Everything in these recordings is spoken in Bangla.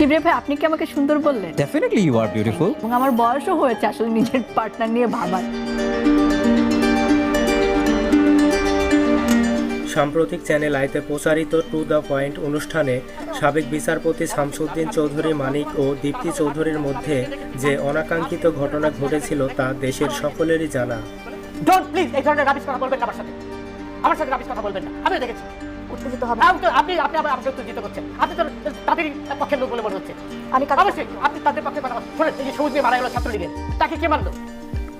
কিবরিয়া ভাই আপনি কি আমাকে সুন্দর বললেন? ডেফিনেটলি ইউ আর বিউটিফুল এবং আমার বয়সও হয়েছে আসলে নিজের পার্টনার নিয়ে ভাবার। সাম্প্রতিক চ্যানেল আইতে প্রচারিত টু দ্য পয়েন্ট অনুষ্ঠানে সাবেক বিচারপতি শামসুদ্দিন চৌধুরী মানিক ও দীপ্তি চৌধুরীর মধ্যে যে অনাকাঙ্ক্ষিত ঘটনা ঘটেছিল তা দেশের সকলেরই জানা। ডোন্ট প্লিজ এই ধরনের রাবিশ কথা বলবেন না আমার সাথে। আমার সাথে রাবিশ কথা বলবেন না। আমি দেখেছি। উত্তেজিত হবে। আপনি আপনি আমাকে উত্তেজিত করছেন। আপনি তো তাদের পক্ষের লোক বলে মনে হচ্ছে। আমি অবশ্যই আপনি তাদের পক্ষে। শোনেন এই যে সবুজ মেয়ে মারা গেল ছাত্রলীগের। তাকে কে মারলো?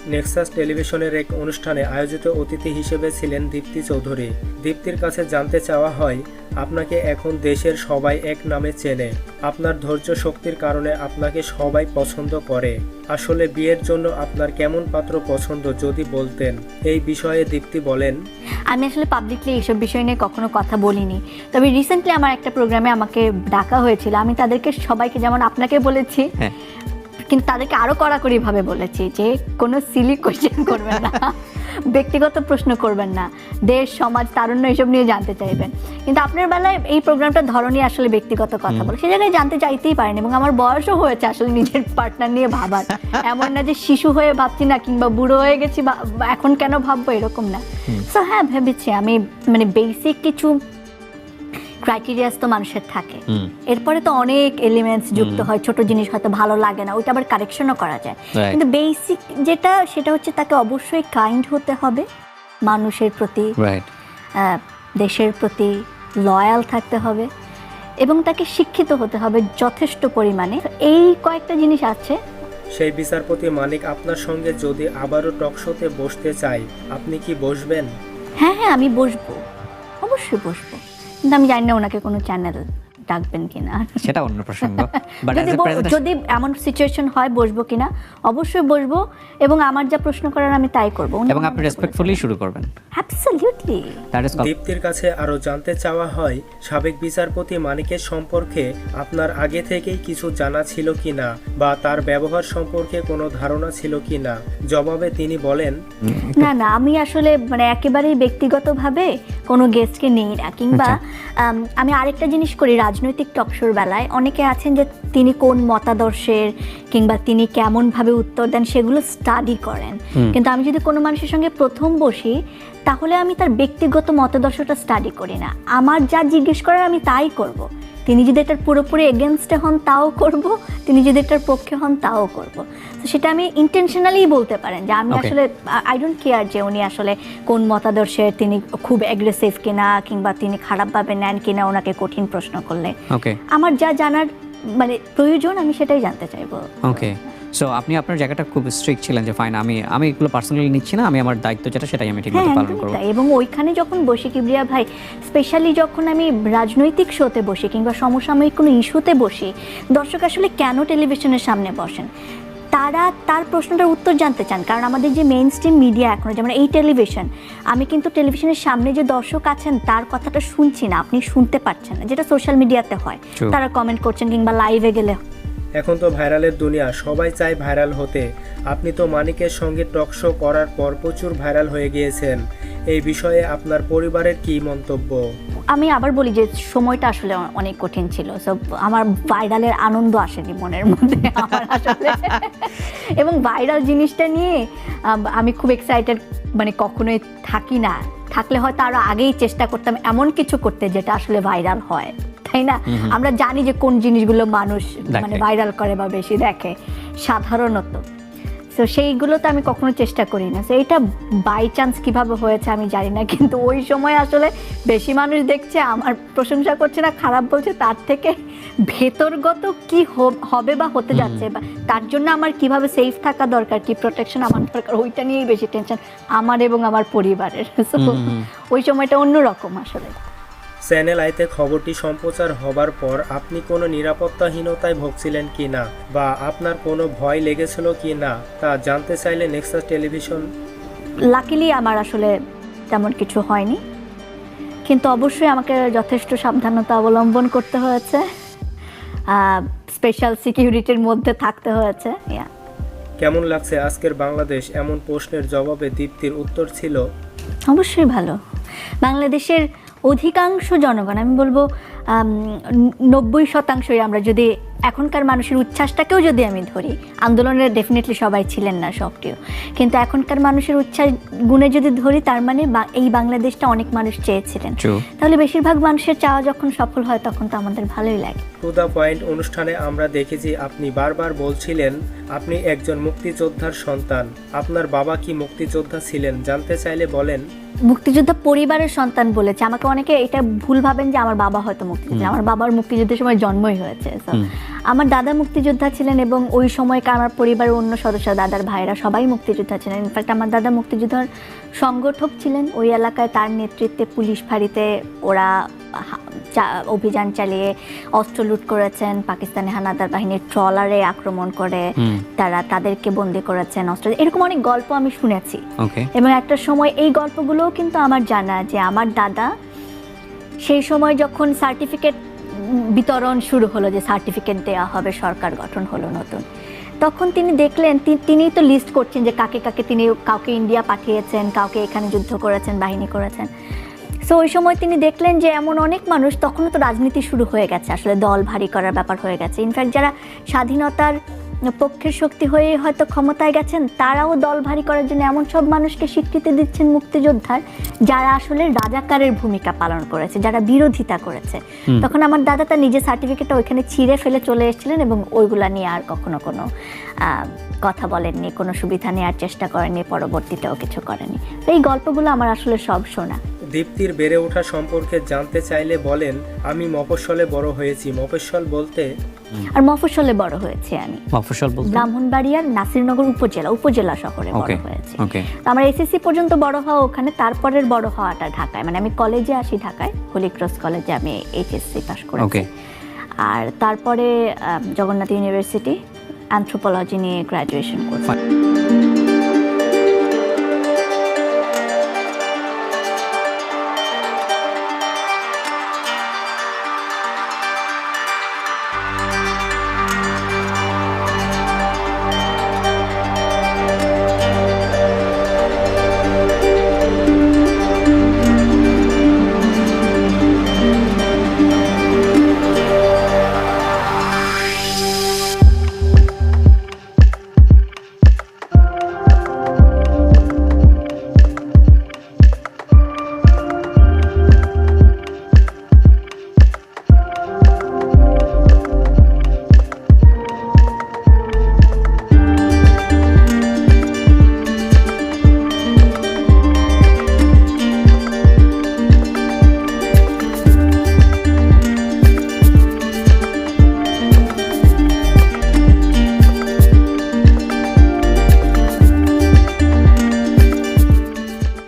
নেক্সাস টেলিভিশনের এক অনুষ্ঠানে আয়োজিত অতিথি হিসেবে ছিলেন দীপ্তি চৌধুরী। দীপ্তির কাছে জানতে চাওয়া হয় আপনাকে এখন দেশের সবাই এক নামে চেনে। আপনার ধৈর্য শক্তির কারণে আপনাকে সবাই পছন্দ করে। আসলে বিয়ের জন্য আপনার কেমন পাত্র পছন্দ যদি বলতেন? এই বিষয়ে দীপ্তি বলেন আমি আসলে পাবলিকলি এইসব বিষয় নিয়ে কখনো কথা বলিনি। তবে রিসেন্টলি আমার একটা প্রোগ্রামে আমাকে ডাকা হয়েছিল। আমি তাদেরকে সবাইকে যেমন আপনাকে বলেছি হ্যাঁ। কিন্তু তাদেরকে আরও কড়াকড়ি ভাবে বলেছি যে কোনো সিলি কোয়েশ্চেন করবেন না। ব্যক্তিগত প্রশ্ন করবেন না। দেশ সমাজ তারুণ্য এসব নিয়ে জানতে চাইবেন। কিন্তু আপনার বেলায় এই প্রোগ্রামটা ধরনই আসলে ব্যক্তিগত কথা বলে। সে জায়গায় জানতে চাইতেই পারেন এবং আমার বয়সও হয়েছে আসলে নিজের পার্টনার নিয়ে ভাবার। এমন না যে শিশু হয়ে ভাবছি না কিংবা বুড়ো হয়ে গেছি বা বা এখন কেন ভাববো এরকম না। সো হ্যাঁ ভেবেছি আমি মানে বেসিক কিছু ক্রাইটেরিয়াস তো মানুষের থাকে। এরপরে তো অনেক এলিমেন্টস যুক্ত হয় ছোট জিনিস হয়তো ভালো লাগে না ওইটা আবার কারেকশনও করা যায়। কিন্তু বেসিক যেটা সেটা হচ্ছে তাকে অবশ্যই কাইন্ড হতে হবে মানুষের প্রতি রাইট দেশের প্রতি লয়াল থাকতে হবে এবং তাকে শিক্ষিত হতে হবে যথেষ্ট পরিমাণে। এই কয়েকটা জিনিস আছে। সেই বিচারপতি মালিক আপনার সঙ্গে যদি আবারও টকশোতে বসতে চাই আপনি কি বসবেন? হ্যাঁ হ্যাঁ আমি বসবো। অবশ্যই বসবো। কিন্তু আমি জানি না ওনাকে কোনো চ্যানেল ডাকবেন কিনা। সেটা অন্য প্রসঙ্গ। যদি যদি এমন সিচুয়েশন হয় বসবো কিনা? অবশ্যই বসবো এবং আমার যা প্রশ্ন করার আমি তাই করব। এবং আপনি রেসপেক্টফুলি শুরু করবেন। অ্যাবসলিউটলি দীপ্তির কাছে আরও জানতে চাওয়া হয় সাবেক বিচারপতি মানিকের সম্পর্কে আপনার আগে থেকেই কিছু জানা ছিল কিনা বা তার ব্যবহার সম্পর্কে কোনো ধারণা ছিল কিনা? জবাবে তিনি বলেন না না আমি আসলে মানে একেবারেই ব্যক্তিগতভাবে কোনো গেস্টকে নেই না কিংবা আম, আমি আরেকটা জিনিস করি রাজনৈতিক টকশোর বেলায় অনেকে আছেন যে তিনি কোন মতাদর্শের কিংবা তিনি কেমনভাবে উত্তর দেন সেগুলো স্টাডি করেন। কিন্তু আমি যদি কোনো মানুষের সঙ্গে প্রথম বসি তাহলে আমি তার ব্যক্তিগত মতাদর্শটা স্টাডি করি না। আমার যা জিজ্ঞেস করার আমি তাই করব। তিনি যদি এটার পুরোপুরি এগেনস্টে হন তাও করব। তিনি যদি এটার পক্ষে হন তাও করব। তো সেটা আমি ইন্টেনশনালি বলতে পারেন যে আমি আসলে আই ডোন্ট কেয়ার যে উনি আসলে কোন মতাদর্শে তিনি খুব অ্যাগ্রেসিভ কিনা কিংবা তিনি খারাপভাবে নেন কিনা ওনাকে কঠিন প্রশ্ন করলে। আমার যা জানার মানে প্রয়োজন আমি সেটাই জানতে চাইব। ওকে সো আপনি আপনার জায়গাটা খুব স্ট্রিক্ট ছিলেন যে ফাইন আমি আমি এগুলো পার্সোনালি নিচ্ছি না আমি আমার দায়িত্ব যেটা সেটাই আমি ঠিকমতো হ্যাঁ পালন করব। এবং ওইখানে যখন বসি কিবরিয়া ভাই স্পেশালি যখন আমি রাজনৈতিক শোতে বসি কিংবা সমসাময়িক কোনো ইস্যুতে বসি দর্শক আসলে কেন টেলিভিশনের সামনে বসেন? তারা তার প্রশ্নটার উত্তর জানতে চান। কারণ আমাদের যে মেইন স্ট্রিম মিডিয়া এখনও যেমন এই টেলিভিশন আমি কিন্তু টেলিভিশনের সামনে যে দর্শক আছেন তার কথাটা শুনছি না আপনি শুনতে পাচ্ছেন না যেটা সোশ্যাল মিডিয়াতে হয়। তারা কমেন্ট করছেন কিংবা লাইভে গেলে এখন তো ভাইরালের দুনিয়া, সবাই চায় ভাইরাল হতে। আপনি তো মানিকের সঙ্গে টক টকশো করার পর প্রচুর ভাইরাল হয়ে গিয়েছেন। এই বিষয়ে আপনার পরিবারের কি মন্তব্য? আমি আবার বলি যে, সময়টা আসলে অনেক কঠিন ছিল। সো আমার ভাইরালের আনন্দ আসেনি মনের মধ্যে। এবং ভাইরাল জিনিসটা নিয়ে, আমি খুব এক্সাইটেড মানে কখনোই থাকি না। থাকলে হয়তো আরও আগেই চেষ্টা করতাম এমন কিছু করতে যেটা আসলে ভাইরাল হয়। তাই না? আমরা জানি যে কোন জিনিসগুলো মানুষ মানে ভাইরাল করে বা বেশি দেখে সাধারণত। তো সেইগুলো তো আমি কখনো চেষ্টা করি না। তো এটা বাই চান্স কীভাবে হয়েছে আমি জানি না কিন্তু ওই সময় আসলে বেশি মানুষ দেখছে আমার প্রশংসা করছে না খারাপ বলছে তার থেকে ভেতরগত কি হব- হবে বা হতে যাচ্ছে বা তার জন্য আমার কীভাবে সেফ থাকা দরকার কি প্রোটেকশন আমার দরকার ওইটা নিয়েই বেশি টেনশন আমার এবং আমার পরিবারের। ওই সময়টা অন্যরকম আসলে। চ্যানেল আইতে খবরটি সম্প্রচার হবার পর আপনি কোনো নিরাপত্তাহীনতায় ভুগছিলেন কি না? বা আপনার কোনো ভয় লেগেছিল কি না? তা জানতে চাইলে নেক্সাস টেলিভিশন লাকিলি আমার আসলে তেমন কিছু হয়নি। কিন্তু অবশ্যই আমাকে যথেষ্ট সাবধানতা অবলম্বন করতে হয়েছে। স্পেশাল সিকিউরিটির মধ্যে থাকতে হয়েছে. কেমন লাগছে আজকের বাংলাদেশ? এমন প্রশ্নের জবাবে দীপ্তির উত্তর ছিল অবশ্যই ভালো। বাংলাদেশের অধিকাংশ জনগণ আমি বলব নব্বই শতাংশই আমরা যদি এখনকার মানুষের উচ্ছ্বাসটাকেও যদি আমি ধরি আন্দোলনে ডেফিনেটলি সবাই ছিলেন না সক্রিয়। কিন্তু এখনকার মানুষের উচ্ছ্বাস গুণে যদি ধরি তার মানে এই বাংলাদেশটা অনেক মানুষ চেয়েছিলেন। তাহলে বেশিরভাগ মানুষের চাওয়া যখন সফল হয় তখন তো আমাদের ভালোই লাগে। টু দ্য পয়েন্ট অনুষ্ঠানে আমরা দেখেছি আপনি বারবার বলছিলেন আপনি একজন মুক্তিযোদ্ধার সন্তান। আপনার বাবা কি মুক্তিযোদ্ধা ছিলেন? জানতে চাইলে বলেন। মুক্তিযোদ্ধা পরিবারের সন্তান বলেছে। আমাকে অনেকে এটা ভুল ভাবেন যে আমার বাবা হয়তো মুক্তিযোদ্ধা। আমার বাবার মুক্তিযুদ্ধের সময় জন্মই হয়েছে। আমার দাদা মুক্তিযোদ্ধা ছিলেন এবং ওই সময়কার আমার পরিবারের অন্য সদস্য দাদার ভাইরা সবাই মুক্তিযোদ্ধা ছিলেন। ইনফ্যাক্ট আমার দাদা মুক্তিযোদ্ধার সংগঠক ছিলেন। ওই এলাকায় তার নেতৃত্বে পুলিশ ফাঁড়িতে ওরা অভিযান চালিয়ে অস্ত্র লুট করেছেন। পাকিস্তানি হানাদার বাহিনীর ট্রলারে আক্রমণ করে তারা তাদেরকে বন্দি করেছেন অস্ত্র। এরকম অনেক গল্প আমি শুনেছি। এবং একটা সময় এই গল্পগুলোও কিন্তু আমার জানা যে আমার দাদা সেই সময় যখন সার্টিফিকেট বিতরণ শুরু হলো যে সার্টিফিকেট দেওয়া হবে, সরকার গঠন হলো নতুন। তখন তিনি দেখলেন তিনি তো লিস্ট করছেন যে কাকে কাকে তিনি কাউকে ইন্ডিয়া পাঠিয়েছেন, কাউকে এখানে যুদ্ধ করেছেন, বাহিনী করেছেন। সো ওই সময় তিনি দেখলেন যে এমন অনেক মানুষ, তখনও তো রাজনীতি শুরু হয়ে গেছে। আসলে দল ভারী করার ব্যাপার হয়ে গেছে। ইনফ্যাক্ট যারা স্বাধীনতার পক্ষের শক্তি হয়ে হয়তো ক্ষমতায় গেছেন তারাও দল ভারী করার জন্য এমন সব মানুষকে স্বীকৃতি দিচ্ছেন মুক্তিযোদ্ধার যারা আসলে রাজাকারের ভূমিকা পালন করেছে যারা বিরোধিতা করেছে। তখন আমার দাদা তার নিজের সার্টিফিকেটটা ওইখানে ছিঁড়ে ফেলে চলে এসেছিলেন এবং ওইগুলা নিয়ে আর কখনো কোনো আহ, কথা বলেননি কোনো সুবিধা নেওয়ার চেষ্টা করেননি পরবর্তীতেও কিছু করেনি তো এই গল্পগুলো আমার আসলে সব শোনা। দীপ্তির বেড়ে ওঠা সম্পর্কে জানতে চাইলে বলেন আমি মফস্বলে বড় হয়েছি। মফস্বল বলতে আর মফস্বলে বড় হয়েছে আমি। মফস্বল বলতে? ব্রাহ্মণবাড়িয়ার নাসিরনগর উপজেলা উপজেলা শহরে বড় হয়েছে। তো আমার এসএসসি পর্যন্ত বড় হওয়া ওখানে তারপরের বড় হওয়াটা ঢাকায়। মানে আমি কলেজে আসি ঢাকায় হোলি ক্রস কলেজে আমি এইচএসসি পাশ করেছি। আর তারপরে জগন্নাথ ইউনিভার্সিটি অ্যানথ্রোপোলজি নিয়ে গ্র্যাজুয়েশন করছি।